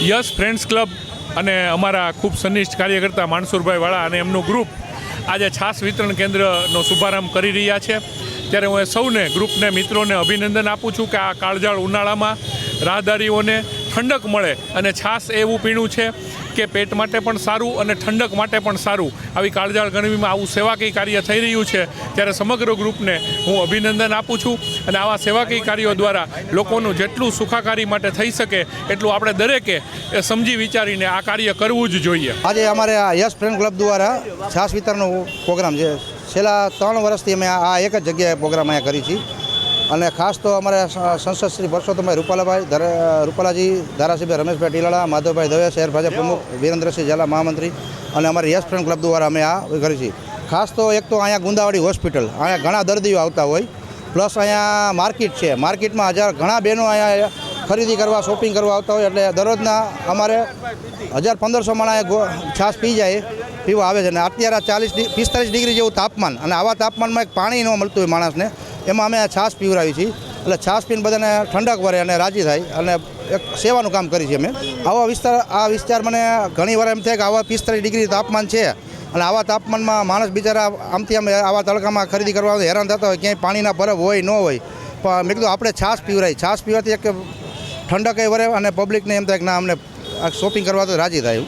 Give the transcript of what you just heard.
Yes friends club અને અમારા ખૂબ સનિષ્ઠ કાર્યકર્તા માનસુરભાઈ વાળા અને એમનું ગ્રુપ આજે છાસ વિતરણ કેન્દ્રનો શુભારંભ કરી રહ્યા છે. ત્યારે હું એ સૌને ગ્રુપને મિત્રોને અભિનંદન આપું છું કે આ કાળજાળ ઉનાળામાં રાહદારીઓને ઠંડક મળે અને છાશ એવું પીણું છે કે પેટ માટે પણ સારું અને ઠંડક માટે પણ સારું. આવી કાળજાળ ગરમીમાં આવું સેવાકીય કાર્ય થઈ રહ્યું છે ત્યારે સમગ્ર ગ્રુપને હું અભિનંદન આપું છું અને આવા સેવાકીય કાર્યો દ્વારા લોકોનું જેટલું સુખાકારી માટે થઈ શકે એટલું આપણે દરેકે એ સમજી વિચારીને આ કાર્ય કરવું જ જોઈએ. આજે અમારે આ યસ ફ્રેન્ડ ક્લબ દ્વારા છાશ વિતરણનો પ્રોગ્રામ છે. છેલ્લા ત્રણ વર્ષથી અમે આ એક જ જગ્યાએ પ્રોગ્રામ અહીંયા કરી છીએ. અને ખાસ તો અમારે સંસદ શ્રી પરસોત્તમભાઈ રૂપાલાભાઈ રૂપાલાજી ધારાસભ્ય રમેશભાઈ ટીલાળા માધવભાઈ દવે શહેર ભાજપ પ્રમુખ વીરેન્દ્રસિંહ ઝાલા મહામંત્રી અને અમારી યસ ફ્રેન્ડ ક્લબ દ્વારા અમે આ કરી છીએ. ખાસ તો એક તો અહીંયા ગુંદાવાડી હોસ્પિટલ અહીંયા ઘણા દર્દીઓ આવતા હોય પ્લસ અહીંયા માર્કેટ છે. માર્કેટમાં હજાર ઘણા બહેનો અહીંયા ખરીદી કરવા શોપિંગ કરવા આવતા હોય એટલે દરરોજના અમારે હજાર પંદરસો માણા છાશ પી જાય પીવા આવે છે. અને અત્યારે ચાલીસ પિસ્તાલીસ ડિગ્રી જેવું તાપમાન અને આવા તાપમાનમાં એક પાણી ન મળતું હોય માણસને એમાં અમે છાશ પીવરાવી છીએ. એટલે છાશ પીને બધાને ઠંડક વરે અને રાજી થાય અને એક સેવાનું કામ કરી છીએ અમે. આવા વિસ્તાર, આ વિસ્તાર મને ઘણી વાર એમ થાય કે આવા પિસ્તાલીસ ડિગ્રી તાપમાન છે. અને આવા તાપમાનમાં માણસ બિચારા આમથી આમ આવા તડકામાં ખરીદી કરવા હેરાન થતા હોય, ક્યાંય પાણીના બરફ હોય, ન હોય. પણ મેં કીધું આપણે છાશ પીવરાય છાશ પીવાથી એક ઠંડક વરે અને પબ્લિકને એમ થાય કે ના, અમને શોપિંગ કરવા તો રાજી થાય.